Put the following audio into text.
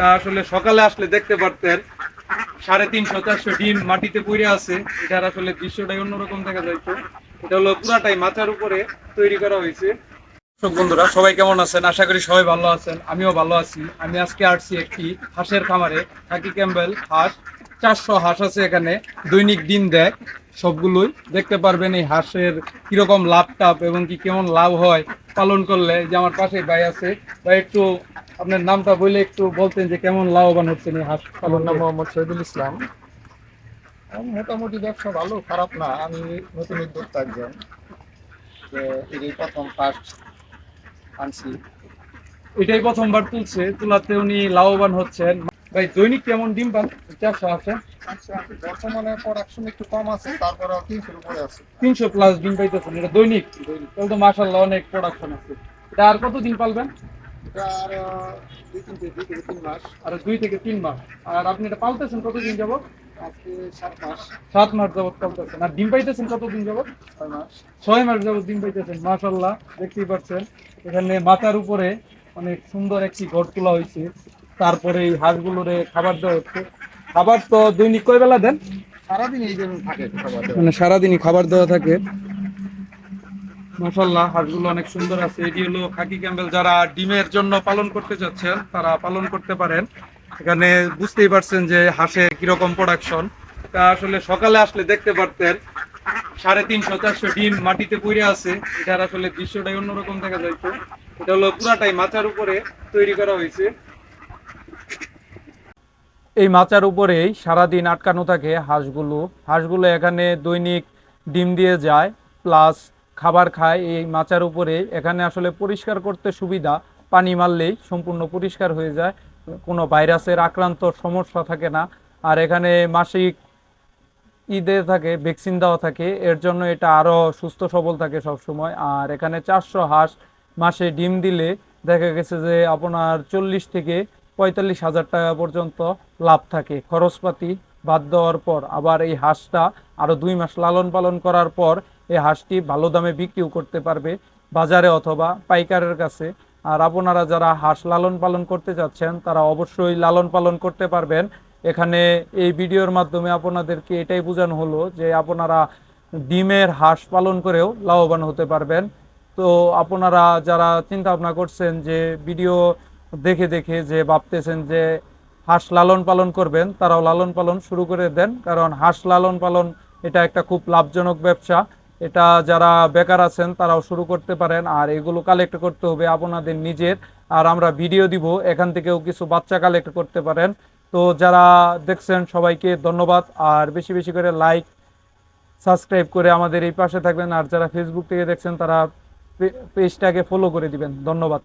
তা আসলে সকালে আসলে দেখতে পারতেন। সাড়ে তিনশো, চারশো ডিম মাটিতে পড়ে আছে। এটার আসলে দৃশ্যটাই অন্যরকম দেখা যাইতো। এটা হলো পুরাটাই মাথার উপরে তৈরি করা হয়েছে। বন্ধুরা, সবাই কেমন আছেন? আশা করি সবাই ভালো আছেন। আমিও ভালো আছি। আমি আজকে আসছি একটি হাঁসের খামারে, থাকি ক্যাম্বেল হাঁস। চারশো হাঁস আছে এখানে। দৈনিক ডিম দেয় সবগুলোই। দেখতে পারবেন এই হাঁসের কীরকম লাভ টাপ এবং কি কেমন লাভ হয় পালন করলে। যে আমার পাশে ভাই আছে, ভাই একটু আপনার নামটা বলে একটু বলতেন যে কেমন লাভবান হচ্ছেন এই হাঁস আমার পালন নাম মোহাম্মদ শহীদুল ইসলাম। মোটামুটি ব্যবসা ভালো খারাপ না। আমি নতুন উদ্যোক্তা একজন এই প্রথম ফার্স্ট আনছি। এটাই প্রথমবার তুলছে তুলাতে উনি লাভবান হচ্ছেন। ভাই দৈনিক কেমন ডিম পান? চারশো হাঁসে আচ্ছা, বর্তমানে প্রোডাকশন একটু কম আছে তারপরে তিনশোর উপরে আছে। তিনশো প্লাস ডিম পাইতেছেন এটা দৈনিক? তাহলে তো মাসাল্লাহ অনেক প্রোডাকশন আছে। এটা আর কতদিন পালবেন? আর দুই তিন থেকে দুই থেকে তিন মাস। আর দুই থেকে তিন মাস। আর আপনি এটা পালতেছেন কতদিন যাবত আজকে সাত মাস। সাত মাস যাবত পালতেছেন। আর ডিম পাইতেছেন কতদিন যাবত ছয় মাস। ছয় মাস যাবত ডিম পাইতেছেন মাসাল্লাহ দেখতেই পাচ্ছেন। এখানে মাথার উপরে অনেক সুন্দর একটি ঘর তোলা হয়েছে। তারপরে এই হাঁসগুলোরে খাবার দেওয়া হচ্ছে। খাবার তো দৈনিক কয় বেলা দেন? সারাদিন এই জন্য থাকে। মানে সারাদিনই খাবার দেওয়া থাকে। মাশাল্লাহ হাঁসগুলো অনেক সুন্দর আছে। এটি হলো খাকি ক্যাম্বেল। যারা ডিমের জন্য পালন করতে চাচ্ছেন তারা পালন করতে পারেন। এখানে বুঝতেই পারছেন যে হাঁসে কীরকম প্রোডাকশন তা আসলে সকালে আসলে দেখতে পারতেন, সাড়ে তিনশো, চারশো ডিম মাটিতে পড়ে আছে। এটার আসলে দৃশ্যটাই অন্যরকম দেখা যাইতো এটা হলো পুরাটাই মাথার উপরে তৈরি করা হয়েছে। এই মাচার উপরেই সারাদিন আটকানো থাকে হাঁসগুলো। হাঁসগুলো এখানে দৈনিক ডিম দিয়ে যায়, প্লাস খাবার খায়, এই মাচার উপরে। এখানে আসলে পরিষ্কার করতে সুবিধা, পানি মারলেই সম্পূর্ণ পরিষ্কার হয়ে যায়। কোনো ভাইরাসের আক্রান্ত সমস্যা থাকে না। আর এখানে মাসিক ঈদে থাকে, ভ্যাকসিন দেওয়া থাকে। এর জন্য এটা আরও সুস্থ, সবল থাকে সব সময় আর এখানে চারশো হাঁস মাসে ডিম দিলে দেখা গেছে যে আপনার চল্লিশ থেকে পঁয়তাল্লিশ হাজার টাকা পর্যন্ত লাভ থাকে। খরচপাতি বাদ দেওয়ার পর আবার এই হাঁসটা আরও দুই মাস লালন পালন করার পর এই হাঁসটি ভালো দামে বিক্রিও করতে পারবে বাজারে অথবা পাইকারের কাছে। আর আপনারা যারা হাঁস লালন পালন করতে যাচ্ছেন, তারা অবশ্যই লালন পালন করতে পারবেন। এখানে এই ভিডিওর মাধ্যমে আপনাদেরকে এটাই বোঝানো হলো যে আপনারা ডিমের হাঁস পালন করেও লাভবান হতে পারবেন। তো আপনারা যারা চিন্তা ভাবনা করছেন যে ভিডিও দেখে দেখে যে ভাবতেছেন যে হাঁস লালন পালন করবেন, তারাও লালন পালন শুরু করে দেন। কারণ হাঁস লালন পালন এটা একটা খুব লাভজনক ব্যবসা। এটা যারা বেকার আছেন, তারাও শুরু করতে পারেন, আর এগুলো কালেক্ট করতে হবে আপনাদের নিজের। আর আমরা ভিডিও দিব, এখান থেকেও কিছু বাচ্চা কালেক্ট করতে পারেন। তো যারা দেখছেন, সবাইকে ধন্যবাদ, আর বেশি বেশি করে লাইক সাবস্ক্রাইব করে আমাদের এই পাশে থাকবেন। আর যারা ফেসবুক থেকে দেখছেন, তারা পেজটাকে ফলো করে দিবেন। ধন্যবাদ।